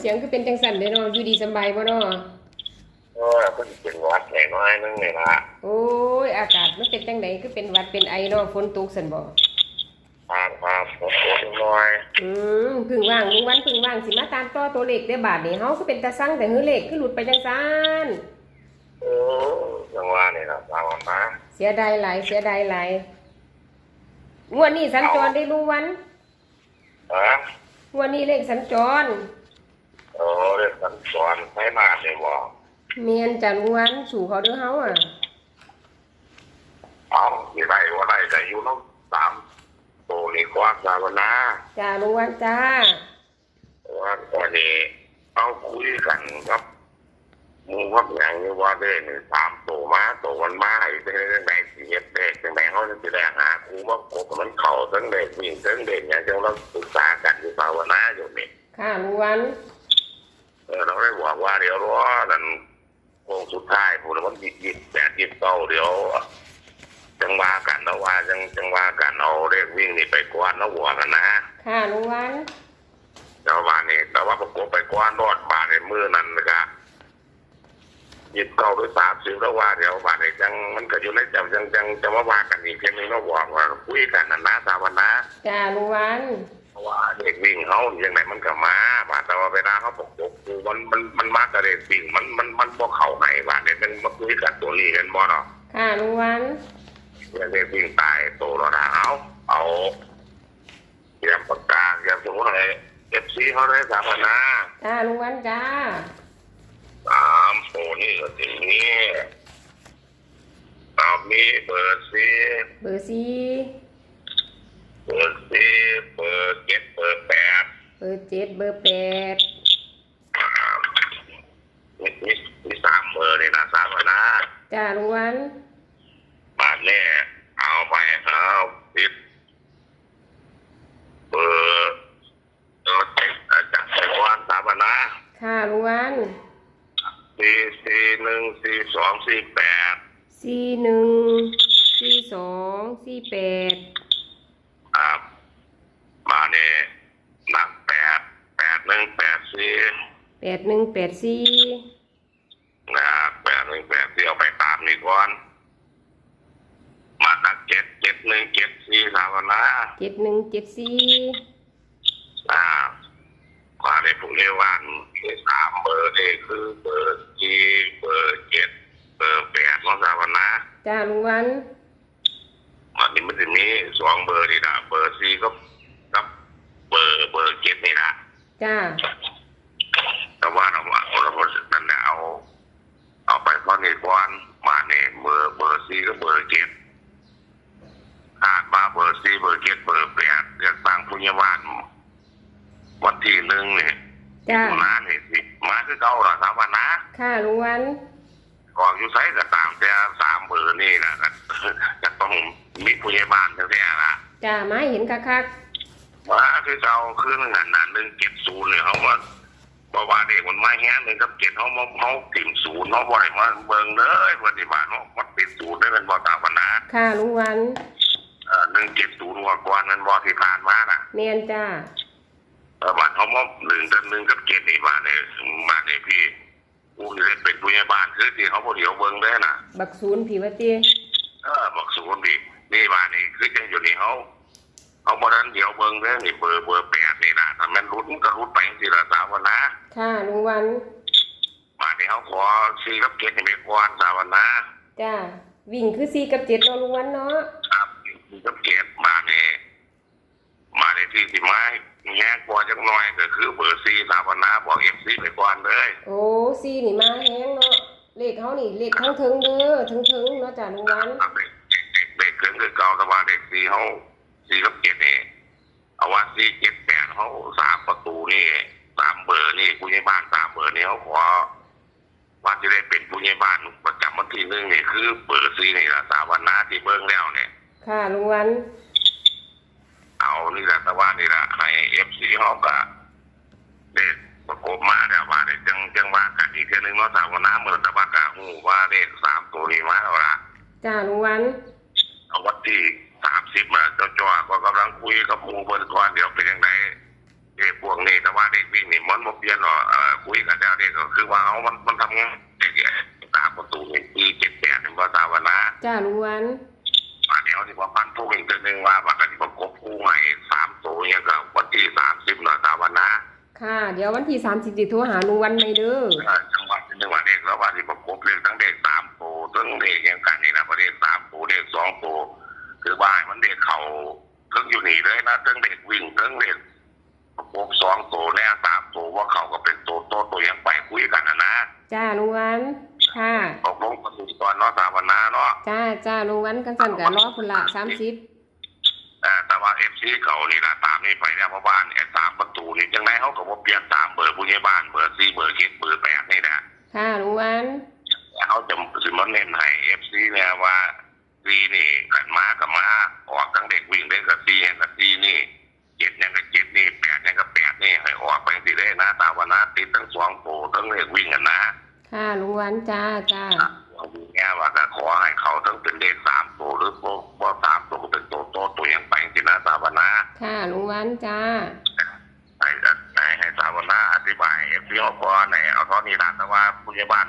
เสียงคือเป็นจังสันเด้อเนาะอยู่ดีสำบายบ่เนาะเออเพิ่นเป็นหวัดแหน่น้อยนึงนี่ล่ะโอ้ย อากาศมันเป็นจังไดคือเป็นหวัดเป็นไอเนาะฝนตกซั่นบ่ทานความปวดหัวนิดหน่อยอืมเพึ่งว่างลุงวันเพึ่งว่างสิมาตามต่อตัวเลขได้อบาทนี่เฮาคือเป็นตาสั่งแต่หือเลขคือหลุดไปจังซั่นเออจังหวะนี่ล่ะตามมานะเสียดายหลายเสียดายหลายงวดนี้สัญจรได้ลุงวันฮะ งวดนี้เลขสัญจร โอ้เรื่องสันสอนให้มาได้บ่เมียนจ้ะลุงวันสู่เขาเด้อเฮาอะเอาสิไรว่าไรก็อยู่น้องสามโตนี่ความสาวนาจ้าลุงวันจ้าว่าตอนนี้เอาคุยกันครับหมูครับอย่างนี้ว่าได้หนึ่งสามโตมาโตมันมาไอ้เรื่องไหนสิเฮ็ดเด็กจังไหนเขาจะสิได้หาครูว่ากบมันเข่าทั้งเด็กวิ่งทั้งเด็กเนี่ยจังเราปรึกษากันอยู่ภาวนาอยู่นี่ค่ะลุงวันเออเราได้บอกว่าเดี๋ยวรอนั่นโค้งสุดท้ายพูดมันยิบยิบแปดยิบเก้าเดี๋ยวจังว่ากันแล้วว่าจังจังว่ากันเอาเรียกวิ่งนี่ไปกวนแล้วหัวกันนะค่ะลุงวันแต่ว่านี่แต่ว่าประกบไปกวนรอดบาดในมือนั้นนะครับยิบเก้าหรือสามสิบแล้วว่าเดี๋ยวบาดในจังมันก็อยู่ในจังจังจังจะมาว่ากันอีกเพียงนึงก็บอกว่าคุยกันนะนะสามวันนะจ้าลุงวันเพราะว่าเด็กวิ่งเขาอย่างไหนมันก็มา บาดแต่ว่าเวลาเขาประกบกูมันมันมันมากกับเด็กวิ่งมันมันมันบ่เข่าไหนบาดเนี่ยมันมาคุยกันตัวนี้กันบ่เนาะค่ะลุงวันเด็กวิ่งตายโตแล้วนะเอาเอาเตรียมปากกาเตรียมสมมติอะไรเอฟซีเขาได้สามวันนะจ้าลุงวันจ้าสามโตนี่ก็ถึงนี้เอามีเบอร์ซีเบอร์สี่เบอร์ซีเบอร์เจ็ดเบอร์แปด เบอร์เจ็ดเบอร์แปดอ่ามีมีมีสามเบอร์นี่นะสามวันนะจ้าลุงวันบาทแน่เอาไปเอาติดเบอร์เออจากไต้หวันสามวันนะค่ะลุงวันสี่สี่หนึ่งสี่สองสี่แปดสี่หนึ่งสี่สองสี่แปด ครับมาเนี่ยหนักแปดแปดหนึ่งแปด สี่แปดหนึ่งแปดสี่นะแปดหนึ่งแปดสี่เอาไปตามนี่ก่อน มาหนักเจ็ดเจ็ดหนึ่งเจ็ดสี่สามวันนะเจ็ดหนึ่งเจ็ดสี่อ่ามาในพวกเรียกว่าที่สามเบอร์นี่คือเบอร์สี่เบอร์เจ็ดเบอร์แปดของสามวันนะจ้าลุงวันมันนี่มันจะมีสองเบอร์นี่นะเบอร์สี่ก็กับเบอร์เบอร์เจ็ดนี่นะจ้า แต่ว่าเราว่าเราคนนั้นน่ะเอา เอาไปข้อ นี้ก่อนมาเนี่ยเบอร์เบอร์สี่ก็เบอร์เจ็ดขาดมาเบอร์สี่เบอร์เจ็ดเบอร์แปดเรียกตั้งผู้ใหญ่บ้านวันที่หนึ่งเนี่ยจ้ามาเนี่ยสิมาคือเก่าละสามวันนะค่ะลุงวันกองอยู่ไซก็ตามแต่สามเบอร์นี่นะก็จะต้องมีผู้ใหญ่บ้านแท้ๆละจ้ามาเห็นคักคักมาคือเก่าคือหนึ่งหันหนึ่งหนึ่งเจ็ดศูนย์เนี่ยเขามาบอกว่า เด็กมันมาแห้งหนึ่งกับเจ็ดเขามาเขาติ่มศูนย์เขาบ่อยมาเบิ่งเลยปฏิบัติเขามันติดศูนย์ได้เป็นบ่ตามปัญหาๆค่ะลุงวันเอ่อหนึ่งเจ็ดศูนย์กว่าก่อนนั้นบ่ที่ผ่านมาน่ะเมียนจ้าเออบ้านเขามาหนึ่งกับหนึ่งกับเจ็ดนี่บ้านเนี่ยบ้านเนี่ยพี่ผู้ที่ได้เป็นผู้ใหญ่บ้านคือที่เขาบ่เดียวเบิ่งได้น่ะ บักศูนย์ผีวะตีเออบอกศูนย์ดินี่บ้านนี่คือจังอยู่นี่เขาเขาบ่นั้นเดี๋ยวเบิ่งเด้อนี่เบอร์เบอร์แปดนี่นะ ถ้ามันรุดมันก็รุดไปสิละสาวนะค่ะลุงวันบ้านนี้เขาขอซีกับเกตนี่ไปก่อนสาวนะจ้าวิ่งคือสี่กับเจ็ดเนาะลุงวันเนาะครับซีกับเกตบ้านนี้มาในที่ที่ไม้แง่กว่าจังน้อยก็คือเบอร์ซีสาวนะบอกเอฟซีไปก่อนเลย โอ้สี่นี่มาแห้งเนาะเลขเขานี่เลขทั้งถึงเด้อถึงถึงๆเนาะจ้าลุงวันครับเด็กเด็กเด็กเกินคือเก่าแต่ว่าเด็กซีเขาซีกับเกตนี่เอาว่าซีเจ็ดแปด เขาสามประตูนี่สามเบอร์นี่ผู้ใหญ่บ้านสามเบอร์นี่เขาขอว่าจะได้เป็นผู้ใหญ่บ้านประจำวันที่หนึ่งนี่คือเบอร์ซีนี่ละสาวันนาที่เบิ้งแล้วเนี่ยค่ะลุงวันเอานี่แหละแต่ว่านี่แหละให้เอฟซีเขาก็เด็กประกบมาแต่ว่าเด็กจังจังว่ากันอีกเทีนึงเนาะสาวันนาเมื่อแต่ว่ากะหูว่าเลขสามตัวนี้มาแล้วล่ะจ้าลุงวันเอาวันที่สามสิบมาเจ้าจ้าก็กำลังคุยกับหมูเบิ้ลก่อนเดี๋ยวเป็นยังไง เด็กพวกนี้แต่ว่าเด็กวิ่งนี่มันบ่เปลี่ยนหรอกเอ่อคุยกันแล้วเด็กก็คือว่าเอามันมันทำงานเด็กเนี่ยตามประตูนี่ปีเจ็ดแปดเป็นภาษาวนาจ้าลุงวันมาเดี๋ยวที่ว่าพันทุกอีกตัวหนึ่งว่าว่ากันที่ประกบคู่ใหม่สามตัวเนี่ยก็วันที่สามสิบภาษาวนาค่ะ เดี๋ยววันที่30สิโทรหาลุงวันไม่เด้อเอ่อจังหวัดที่หนึ่งว่าเด็กแล้วว่าที่ประกบเด็กทั้งเด็กสามตัวทั้งเด็กอย่างกันนี่นะประเด็นสามตัวเด็กสองตัวคือว่าให้มันเด็กเขาทั้งอยู่นี่เลยนะทั้งเด็กวิ่งทั้งเด็ก ประกบสองตัวแน่สามตัวว่าเขาก็เป็นตัวโตตัวยังไปคุยกันนะนะจ้าลุงวันค่ะตกลงกันก่อนเนาะสามวันนาเนาะจ้าจ้าลุงวันกันสั่นกันรอพุ่นละ30เอ่อแต่ว่าเอฟซีเขานี่นะตามนี่ไปเนี่ยเพราะว่าเนี่ยสามประตูนี่จังไรเขาก็บ่เปลี่ยนตามเบอร์ผู้ใหญ่บ้านเบอร์สี่เบอร์เจ็ดเบอร์แปดนี่นะค่ะลุงวันเขาจะสิมันเน้นให้เอฟซีเนี่ยว่าซีนี่ขันมากับมาออกทั้งเด็กวิ่งได้กับซีกับซีนี่เจ็ดเนี่ยกับเจ็ดนี่แปดเนี่ยกับแปดนี่ให้ออกไปสิได้นะตามวันนะติดทั้งสองโตทั้งเด็กวิ่งกันนะค่ะลุงวันจ้าจ้าเราดูแง่ว่าก็ขอให้เขาทั้งเป็นเด็กสามตัวหรือพวกพวกสามตัวก็เป็นตัวโตตัวยังไปสินะตามวันนะค่ะลุงวันจ้าให้ให้ให้ตามวันนะอธิบายเอฟซีเขาพอในเอาเท่านี้ละแต่ว่าผู้ใหญ่บ้าน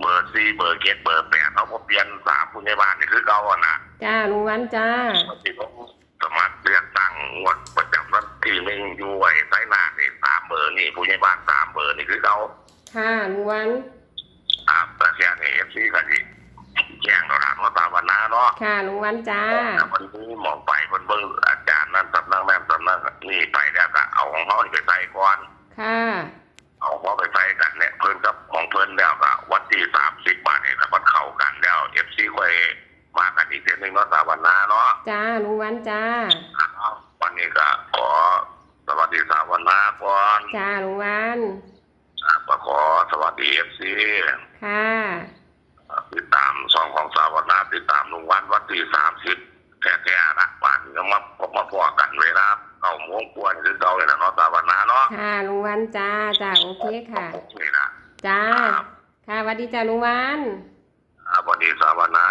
เบอร์ซีเบอร์เจ็ดเบอร์แปดเขาก็เปลี่ยนสามผู้ใหญ่บ้านนี่คือเก่าอะนะจ้าลุงวันจ้าที่เขาสมัครเลือกตั้งงวดประจำวัน ที่หนึ่งอยู่ไอ้ไซนานี่สามเบอร์นี่ผู้ใหญ่บ้านสามเบอร์นี่คือเขาค่ะลุงวันอ่าแต่แค่นี้เอฟซีก็ดีแจ้งเราละว่าตามวันนะเนาะค่ะลุงวันจ้าแต่วันนี้มองไปเพิ่นเบิ่งอาจารย์นั่นสำนักนั่นสำนักนี่ไปแล้วก็เอาของเขานี่ไปใส่ก่อนค่ะเอาของเขาไปใส่กันเนี่ยเพิ่นกับของเพิ่นแล้วก็วันที่สามสิบบาทเนี่ยแล้วมันเข้ากันแล้วเอฟซีค่อยมากันอีกเดือนหนึงเนาะตามวันนะเนาะจ้าลุงวันจ้า ครับวันนี้ก็ขอสวัสดีสาวันนาก่อน จ้าลุงวันอ่าก็ขอสวัสดีเอฟซีค่ะติดตามสองของสาวันนาติดตามลุงวันวันที่สามสิบแท้ๆนะป่านนี้ก็มาพบมาพอกันเวลาเก้าโมงกวนคือเก่าเลยนะเนาะสาวันนาเนาะค่ะลุงวันจ้าจ้าโอเคค่ะโอเคนะจ้าครับค่ะสวัสดีจ้าลุงวันอ่าสวัสดีสาวันนา